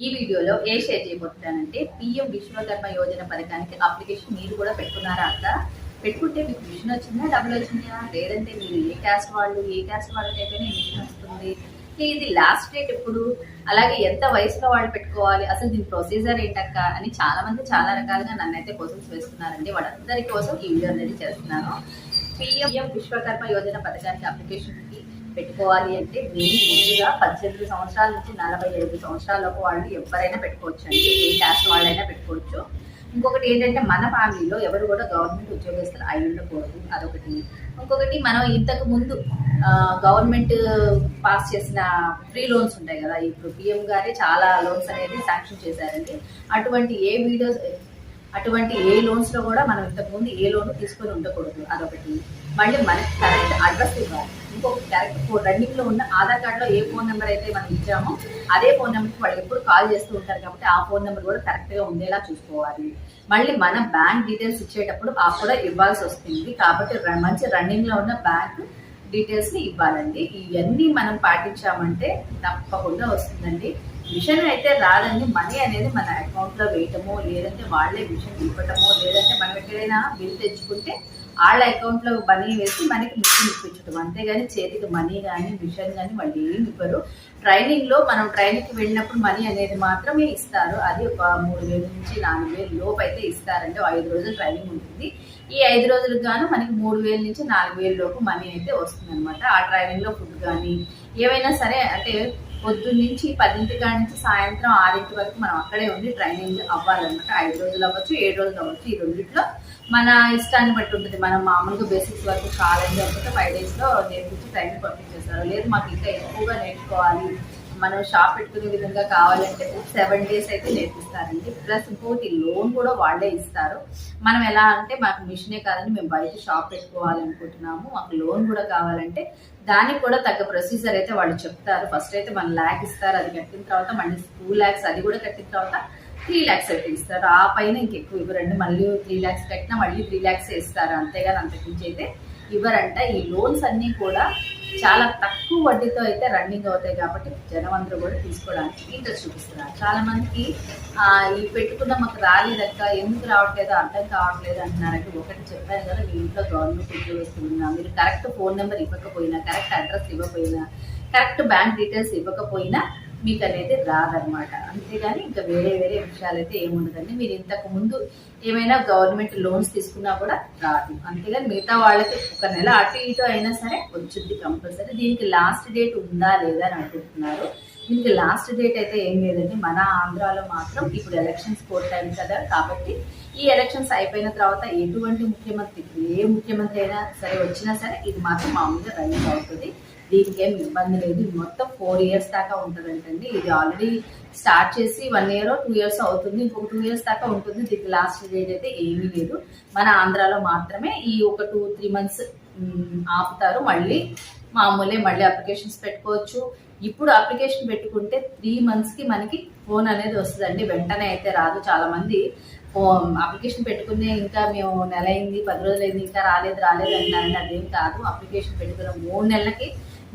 ఈ వీడియోలో ఏ షేర్ చేయబోతున్నానంటే పిఎం విశ్వకర్మ యోజన పథకానికి అప్లికేషన్ మీరు కూడా పెట్టుకున్నారా అక్క? పెట్టుకుంటే మీకు మిషన్ వచ్చిందా డబ్బులు వచ్చిందా? లేదంటే మీరు ఏ క్యాస్ట్ వాళ్ళు ఏ క్యాస్ట్ వాళ్ళకైతేనే మిషన్ వస్తుంది? ఇది లాస్ట్ డేట్ ఎప్పుడు? అలాగే ఎంత వయసులో వాళ్ళు పెట్టుకోవాలి? అసలు దీని ప్రొసీజర్ ఏంటక్క? అని చాలా మంది చాలా రకాలుగా నన్నైతే క్వశ్చన్స్ వేస్తున్నారండి. వాళ్ళందరి కోసం ఈ వీడియో అనేది చేస్తున్నాను. పిఎం విశ్వకర్మ యోజన పథకానికి అప్లికేషన్ పెట్టుకోవాలి అంటే దీన్ని ముందుగా పద్దెనిమిది సంవత్సరాల నుంచి నలభై ఐదు సంవత్సరాలకు వాళ్ళు ఎవరైనా పెట్టుకోవచ్చు అండి. ఏ క్యాస్ట్ వాళ్ళైనా పెట్టుకోవచ్చు. ఇంకొకటి ఏంటంటే మన ఫ్యామిలీలో ఎవరు కూడా గవర్నమెంట్ ఉద్యోగస్తులు అయి ఉండకూడదు. అదొకటి. ఇంకొకటి మనం ఇంతకు ముందు గవర్నమెంట్ పాస్ చేసిన ఫ్రీ లోన్స్ ఉంటాయి కదా. ఇప్పుడు పిఎం గారే చాలా లోన్స్ అనేది శాంక్షన్ చేశారండి. అటువంటి ఏ వీడియోస్ అటువంటి ఏ లోన్స్లో కూడా మనం ఇంతకుముందు ఏ లోన్ తీసుకొని ఉండకూడదు అదొకటి. మళ్ళీ మనకి కరెక్ట్ అడ్రస్ ఇవ్వాలి. ఇంకొక కరెక్ట్ రన్నింగ్లో ఉన్న ఆధార్ కార్డ్లో ఏ ఫోన్ నెంబర్ అయితే మనం ఇచ్చామో అదే ఫోన్ నెంబర్కి వాళ్ళు ఎప్పుడు కాల్ చేస్తూ ఉంటారు కాబట్టి ఆ ఫోన్ నెంబర్ కూడా కరెక్ట్గా ఉండేలా చూసుకోవాలి. మళ్ళీ మన బ్యాంక్ డీటెయిల్స్ ఇచ్చేటప్పుడు ఆ కూడా ఇవ్వాల్సి వస్తుంది. కాబట్టి ర- మంచి రన్నింగ్లో ఉన్న బ్యాంక్ డీటెయిల్స్ని ఇవ్వాలండి. ఇవన్నీ మనం పాటించామంటే తప్పకుండా వస్తుందండి. మిషన్ అయితే రాదండి. మనీ అనేది మన అకౌంట్లో వేయటమో లేదంటే వాళ్ళే మిషన్ ఇవ్వటమో లేదంటే మనం ఎక్కడైనా బిల్ తెచ్చుకుంటే వాళ్ళ అకౌంట్లో మనీ వేసి మనకి మిషన్ ఇప్పించడం అంతేగాని చేతికి మనీ కానీ మిషన్ కానీ వాళ్ళు ఏమి ఇవ్వరు. ట్రైనింగ్లో మనం ట్రైనింగ్కి వెళ్ళినప్పుడు మనీ అనేది మాత్రమే ఇస్తారు. అది ఒక మూడు వేల నుంచి నాలుగు వేలు లోపు అయితే ఇస్తారండి. ఐదు రోజులు ట్రైనింగ్ ఉంటుంది. ఈ ఐదు రోజులకు గాను మనకి మూడు వేల నుంచి నాలుగు వేల లోపు మనీ అయితే వస్తుంది అనమాట ఆ ట్రైనింగ్లో ఫుడ్ కానీ ఏవైనా సరే అంటే పొద్దున్న నుంచి పదింటి కాడి నుంచి సాయంత్రం ఆరింటి వరకు మనం అక్కడే ఉండి ట్రైనింగ్ అవ్వాలన్నమాట. ఐదు రోజులు అవ్వచ్చు ఏడు రోజులు అవ్వచ్చు. ఈ రెండింటిలో మన ఇష్టాన్ని బట్టి ఉంటుంది. మనం మామూలుగా బేసిక్స్ వరకు కాలేజ్ అవ్వకపోతే ఫైవ్ డేస్లో నేర్పించి ట్రైనింగ్ పంపించేస్తారు. లేదు మాకు ఇంకా ఎక్కువగా నేర్చుకోవాలి. మనం షాప్ పెట్టుకునే విధంగా కావాలంటే సెవెన్ డేస్ అయితే నేర్పిస్తారండి. ప్లస్ ఇంకోటి లోన్ కూడా వాళ్ళే ఇస్తారు. మనం ఎలా అంటే మాకు మిషనే కాదని మేము బయట షాప్ పెట్టుకోవాలనుకుంటున్నాము. మాకు లోన్ కూడా కావాలంటే దానికి కూడా తగ్గ ప్రొసీజర్ అయితే వాళ్ళు చెప్తారు. ఫస్ట్ అయితే మన ల్యాక్ ఇస్తారు అది కట్టిన తర్వాత మళ్ళీ టూ ల్యాక్స్ అది కూడా కట్టిన తర్వాత త్రీ ల్యాక్స్ అయితే ఇస్తారు. ఆ పైన ఇంకెక్కువ ఇవ్వరండి. మళ్ళీ త్రీ ల్యాక్స్ కట్టినా మళ్ళీ త్రీ ల్యాక్స్ ఇస్తారు. అంతేగాని అంతకుమించి అయితే ఇవ్వరంట. ఈ లోన్స్ అన్నీ కూడా చాలా తక్కువ వడ్డీతో అయితే రన్నింగ్ అవుతాయి కాబట్టి జనం అందరూ కూడా తీసుకోవడానికి ఇంట్రెస్ట్ చూపిస్తున్నారు. చాలా మందికి ఈ పెట్టుకున్న మాకు రాలేదక్క ఎందుకు రావట్లేదు అర్థం కావట్లేదు అంటున్నారంటే ఒకటి చెప్పాను కదా మీ ఇంట్లో గవర్నమెంట్ ఉద్యోగస్తులు మీరు కరెక్ట్ ఫోన్ నెంబర్ ఇవ్వకపోయినా కరెక్ట్ అడ్రస్ ఇవ్వకపోయినా కరెక్ట్ బ్యాంక్ డీటెయిల్స్ ఇవ్వకపోయినా మీకు అనేది రాదనమాట అంతేగాని ఇంకా వేరే వేరే విషయాలు అయితే ఏముండదండి. మీరు ఇంతకు ముందు ఏమైనా గవర్నమెంట్ లోన్స్ తీసుకున్నా కూడా రాదు. అంతేగాని మిగతా వాళ్ళకి ఒక నెల అటు ఇటు అయినా సరే వచ్చింది కంపల్సరీ. దీనికి లాస్ట్ డేట్ ఉందా లేదా అని అనుకుంటున్నారు దీనికి లాస్ట్ డేట్ అయితే ఏం లేదండి. మన ఆంధ్రాలో మాత్రం ఇప్పుడు ఎలక్షన్స్ కోర్ టైం కదా కాబట్టి ఈ ఎలక్షన్స్ అయిపోయిన తర్వాత ఎటువంటి ముఖ్యమంత్రి ఏ ముఖ్యమంత్రి అయినా సరే వచ్చినా సరే ఇది మాత్రం మామూలుగా రన్నింగ్ అవుతుంది. దీనికి ఏం ఇబ్బంది లేదు. మొత్తం ఫోర్ ఇయర్స్ దాకా ఉంటుందంటండి. ఇది ఆల్రెడీ స్టార్ట్ చేసి వన్ ఇయర్ టూ ఇయర్స్ అవుతుంది. ఇంకొక టూ ఇయర్స్ దాకా ఉంటుంది. దీనికి లాస్ట్ డేట్ అయితే ఏమీ లేదు. మన ఆంధ్రాలో మాత్రమే ఈ ఒక టూ త్రీ మంత్స్ ఆపుతారు. మళ్ళీ మామూలే మళ్ళీ అప్లికేషన్స్ పెట్టుకోవచ్చు. ఇప్పుడు అప్లికేషన్ పెట్టుకుంటే త్రీ మంత్స్కి మనకి ఫోన్ అనేది వస్తుందండి. వెంటనే అయితే రాదు. చాలామంది అప్లికేషన్ పెట్టుకునే ఇంకా మేము నెల అయింది పది రోజులు అయింది ఇంకా రాలేదు రాలేదు అంటారండి అదేం కాదు. అప్లికేషన్ పెట్టుకున్న మూడు నెలలకి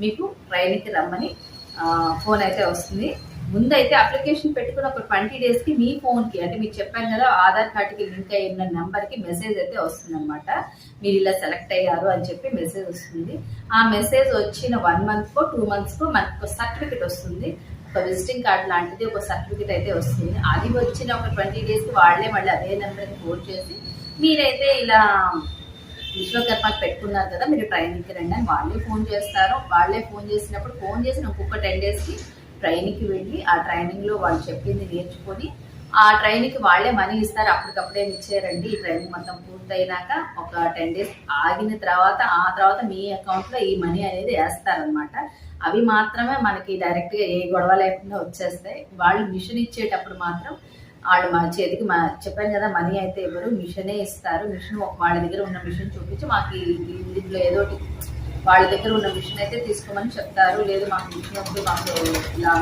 మీకు ట్రైన్కి రమ్మని ఫోన్ అయితే వస్తుంది. ముందైతే అప్లికేషన్ పెట్టుకున్న ఒక ట్వంటీ డేస్కి మీ ఫోన్కి అంటే మీరు చెప్పాను కదా ఆధార్ కార్డ్కి లింక్ అయి ఉన్న మెసేజ్ అయితే వస్తుంది అనమాట మీరు ఇలా సెలెక్ట్ అయ్యారు అని చెప్పి మెసేజ్ వస్తుంది. ఆ మెసేజ్ వచ్చిన వన్ మంత్కో టూ మంత్స్కో మనకు సర్టిఫికెట్ వస్తుంది. ఒక విజిటింగ్ కార్డ్ లాంటిది ఒక సర్టిఫికెట్ అయితే వస్తుంది. అది వచ్చిన ఒక ట్వంటీ డేస్కి వాళ్ళే మళ్ళీ అదే నెంబర్కి ఫోన్ చేసి మీరైతే ఇలా విశ్వకర్మకి పెట్టుకున్నారు కదా మీరు ట్రైనింగ్కి రండి అని వాళ్ళే ఫోన్ చేస్తారు. వాళ్ళే ఫోన్ చేసినప్పుడు ఫోన్ చేసిన ఒక్కొక్క టెన్ డేస్కి ట్రైనింగ్కి వెళ్ళి ఆ ట్రైనింగ్లో వాళ్ళు చెప్పింది నేర్చుకొని ఆ ట్రైనింగ్కి వాళ్ళే మనీ ఇస్తారు. అప్పటికప్పుడే ఇచ్చారండి ఈ ట్రైనింగ్ మొత్తం పూర్తయినాక ఒక టెన్ డేస్ ఆగిన తర్వాత ఆ తర్వాత మీ అకౌంట్లో ఈ మనీ అనేది వేస్తారనమాట అవి మాత్రమే మనకి డైరెక్ట్గా ఏ గొడవ లేకుండా వచ్చేస్తాయి. వాళ్ళు మిషన్ ఇచ్చేటప్పుడు మాత్రం వాళ్ళు మా చేతికి మా చెప్పాను కదా మనీ అయితే ఎవరు మిషనే ఇస్తారు. మిషన్ వాళ్ళ దగ్గర ఉన్న మిషన్ చూపించి మాకు దీంట్లో ఏదో ఒకటి వాళ్ళ దగ్గర ఉన్న మిషన్ అయితే తీసుకోమని చెప్తారు. లేదు మాకు మిషన్ వద్దు మాకు ఇలా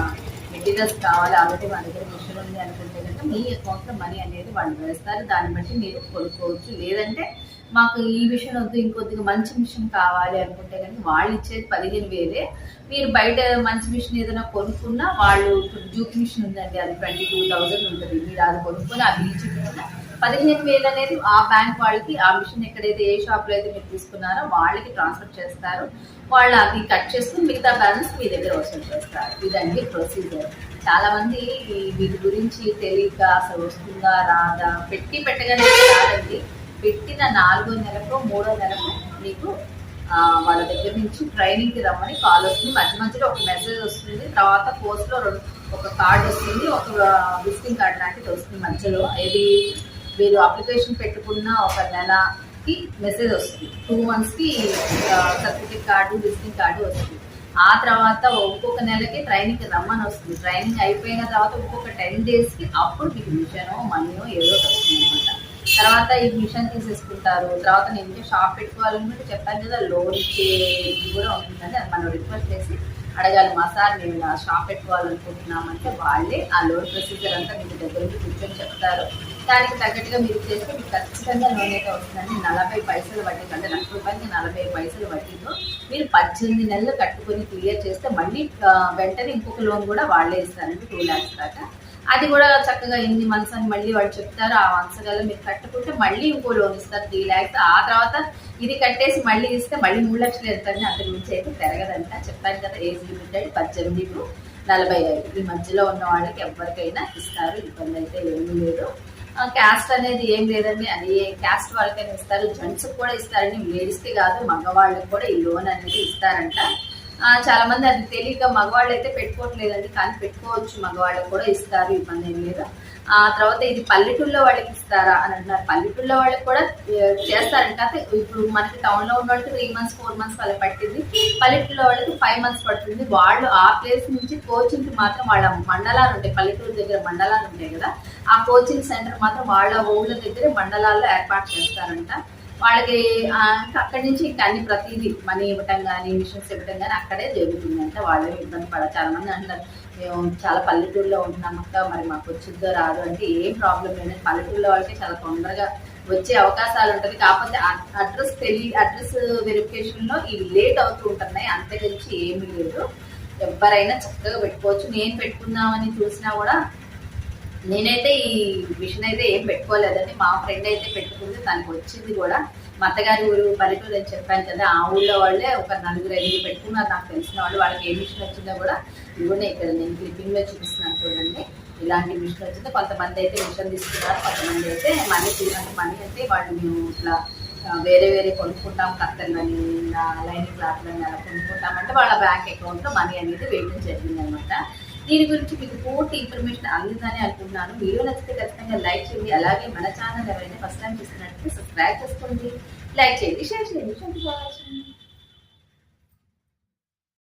మెటీరియల్స్ కావాలి ఆల్రెడీ మా దగ్గర మిషన్ ఉంది అనుకుంటే కనుక మీ అకౌంట్లో మనీ అనేది వాళ్ళు వేస్తారు. దాన్ని బట్టి మీరు కొనుక్కోవచ్చు. లేదంటే మాకు ఈ మిషన్ వద్దు ఇంకొద్దిగా మంచి మిషన్ కావాలి అనుకుంటే కానీ వాళ్ళు ఇచ్చేది పదిహేను వేలే. మీరు బయట మంచి మిషన్ ఏదైనా కొనుక్కున్నా వాళ్ళు ఇప్పుడు జూక్ మిషన్ ఉందండి అది ట్వంటీ టూ థౌజండ్ ఉంటుంది. మీరు అది కొనుక్కొని అవి బిల్ పదిహేను వేలు అనేది ఆ బ్యాంక్ వాళ్ళకి ఆ మిషన్ ఎక్కడైతే ఏ షాప్లో అయితే మీరు తీసుకున్నారో వాళ్ళకి ట్రాన్స్ఫర్ చేస్తారు. వాళ్ళు అది కట్ చేసుకుని మిగతా బ్యాలెన్స్ మీ దగ్గర వసూలు చేస్తారు. ఇదండి ప్రొసీజర్ చాలా మంది వీటి గురించి తెలియక అసలు వస్తుందా రాదా? పెట్టి పెట్టగానే రాదండి పెట్టిన నాలుగో నెలకు మూడో నెలకు మీకు వాళ్ళ దగ్గర నుంచి ట్రైనింగ్కి రమ్మని కాల్ వస్తుంది. మధ్య మధ్యలో ఒక మెసేజ్ వస్తుంది. తర్వాత కోర్స్లో రెండు ఒక కార్డ్ వస్తుంది. ఒక విజిటింగ్ కార్డ్ లాంటిది వస్తుంది మధ్యలో. ఇది మీరు అప్లికేషన్ పెట్టుకున్న ఒక నెలకి మెసేజ్ వస్తుంది. టూ మంత్స్కి సర్టిఫికేట్ కార్డు విజిటింగ్ కార్డు వస్తుంది. ఆ తర్వాత ఒక్కొక్క నెలకి ట్రైనింగ్కి రమ్మని వస్తుంది. ట్రైనింగ్ అయిపోయిన తర్వాత ఇంకొక టెన్ డేస్కి అప్పుడు మీకు మిషన్ మనీయో ఏదో వస్తుంది. అనమాట తర్వాత ఈ మిషన్ తీసేసుకుంటారు. తర్వాత నేను ఇంకా షాప్ పెట్టుకోవాలనుకుంటే చెప్పాను కదా లోన్ ఇచ్చే ఇది కూడా ఉంటుందని అది మనం రిక్వెస్ట్ చేసి అడగాలి. మా సార్ మేము ఇలా షాప్ పెట్టుకోవాలనుకుంటున్నామంటే వాళ్ళే ఆ లోన్ ప్రొసీజర్ అంతా మీకు దగ్గర నుంచి కూర్చొని చెప్తారు. దానికి తగ్గట్టుగా మీరు చేస్తే మీకు ఖచ్చితంగా లోన్ అయితే వస్తుందండి. నలభై పైసలు వడ్డీ అంటే లక్ష రూపాయలకి నలభై పైసలు వడ్డీతో మీరు పద్దెనిమిది నెలలు కట్టుకొని క్లియర్ చేస్తే మళ్ళీ వెంటనే ఇంకొక లోన్ కూడా వాళ్ళే ఇస్తారండి టూ ల్యాక్స్ దాకా. అది కూడా చక్కగా ఎన్ని మంత్స్ అని మళ్ళీ వాళ్ళు చెప్తారు. ఆ మంత్స్ గల మీరు కట్టుకుంటే మళ్ళీ ఇంకో లోన్ ఇస్తారు. త్రీ ల్యాక్స్ ఆ తర్వాత ఇది కట్టేసి మళ్ళీ ఇస్తే మళ్ళీ మూడు లక్షలు వెళ్తారని అంతకు మించి అయితే పెరగదంట. చెప్పాను కదా ఏజ్ లిమిటెడ్ పద్దెనిమిది టు నలభై ఐదు. ఈ మధ్యలో ఉన్న వాళ్ళకి ఎవరికైనా ఇస్తారు. ఇబ్బంది అయితే ఏమీ లేదు. క్యాస్ట్ అనేది ఏం లేదండి. అది ఏ క్యాస్ట్ వాళ్ళకైనా ఇస్తారు. జెంట్స్కి కూడా ఇస్తారండి. లేడీస్కి కాదు మగవాళ్ళకి కూడా ఈ లోన్ అనేది ఇస్తారంట. చాలా మంది అది తెలియక మగవాళ్ళు అయితే పెట్టుకోవట్లేదండి కానీ పెట్టుకోవచ్చు మగవాళ్ళకి కూడా ఇస్తారు ఇబ్బంది ఏం లేదు. ఆ తర్వాత ఇది పల్లెటూళ్ళలో వాళ్ళకి ఇస్తారా అని అంటున్నారు. పల్లెటూళ్ళలో వాళ్ళకి కూడా చేస్తారంట ఇప్పుడు మనకి టౌన్లో ఉన్న వాళ్ళకి త్రీ మంత్స్ ఫోర్ మంత్స్ వాళ్ళకి పట్టింది. పల్లెటూళ్ళలో వాళ్ళకి ఫైవ్ మంత్స్ పడుతుంది. వాళ్ళు ఆ ప్లేస్ నుంచి కోచింగ్కి మాత్రం వాళ్ళ మండలాలు ఉంటాయి. పల్లెటూరు దగ్గర మండలాలు ఉంటాయి కదా. ఆ కోచింగ్ సెంటర్ మాత్రం వాళ్ళ ఊళ్ళ దగ్గర మండలాల్లో ఏర్పాటు చేస్తారంట. వాళ్ళకి అక్కడి నుంచి ఇంకా అన్ని ప్రతిదీ మనీ ఇవ్వటం కానీ మిషన్స్ ఇవ్వటం కానీ అక్కడే జరుగుతుంది అంటే వాళ్ళు ఇబ్బంది పడ చాలా మంది అంటారు మేము చాలా పల్లెటూరులో ఉంటున్నాం అక్క మరి మాకు వచ్చిద్దో రాదు అంటే ఏం ప్రాబ్లం లేదు. పల్లెటూరులో వాళ్ళకి చాలా తొందరగా వచ్చే అవకాశాలు ఉంటుంది. కాకపోతే అడ్రస్ తెలియ అడ్రస్ వెరిఫికేషన్లో ఇవి లేట్ అవుతూ ఉంటున్నాయి. అంతకుమించి ఏమీ లేదు. ఎవరైనా చక్కగా పెట్టుకోవచ్చు. నేను పెట్టుకుందామని చూసినా కూడా నేనైతే ఈ మిషన్ అయితే ఏం పెట్టుకోలేదండి మా ఫ్రెండ్ అయితే పెట్టుకుంది. తనకు వచ్చింది కూడా. మా అత్తగారి ఊరు పల్లెటూరు అని చెప్పాను కదా ఆ ఊళ్ళో వాళ్ళే ఒక నలుగురు ఐదుగురు పెట్టుకున్నారు. నాకు తెలిసిన వాళ్ళు వాళ్ళకి ఏ మిషన్ వచ్చిందో కూడా ఇవ్వండి ఇక్కడ నేను క్లిప్పింగ్లో చూపిస్తున్నాను చూడండి. ఇలాంటి మిషన్ వచ్చిందో కొంతమంది అయితే మిషన్ తీసుకున్నారు కొంతమంది అయితే మనీ తీసుకున్న మనీ అయితే వాళ్ళు మేము ఇట్లా వేరే వేరే కొనుక్కుంటాం కత్తెలని లైనింగ్ క్లాత్లని అలా కొనుక్కుంటామంటే వాళ్ళ బ్యాంక్ అకౌంట్లో మనీ అనేది వేయడం జరిగింది అనమాట దీని గురించి మీకు పూర్తి ఇన్ఫర్మేషన్ అందిందని అనుకుంటున్నాను. వీడియో నచ్చితే ఖచ్చితంగా లైక్ చేయండి. అలాగే మన ఛానల్ ఎవరైనా ఫస్ట్ టైం చూస్తున్నట్లయితే సబ్స్క్రైబ్ చేసుకోండి. లైక్ చేయండి షేర్ చేయండి.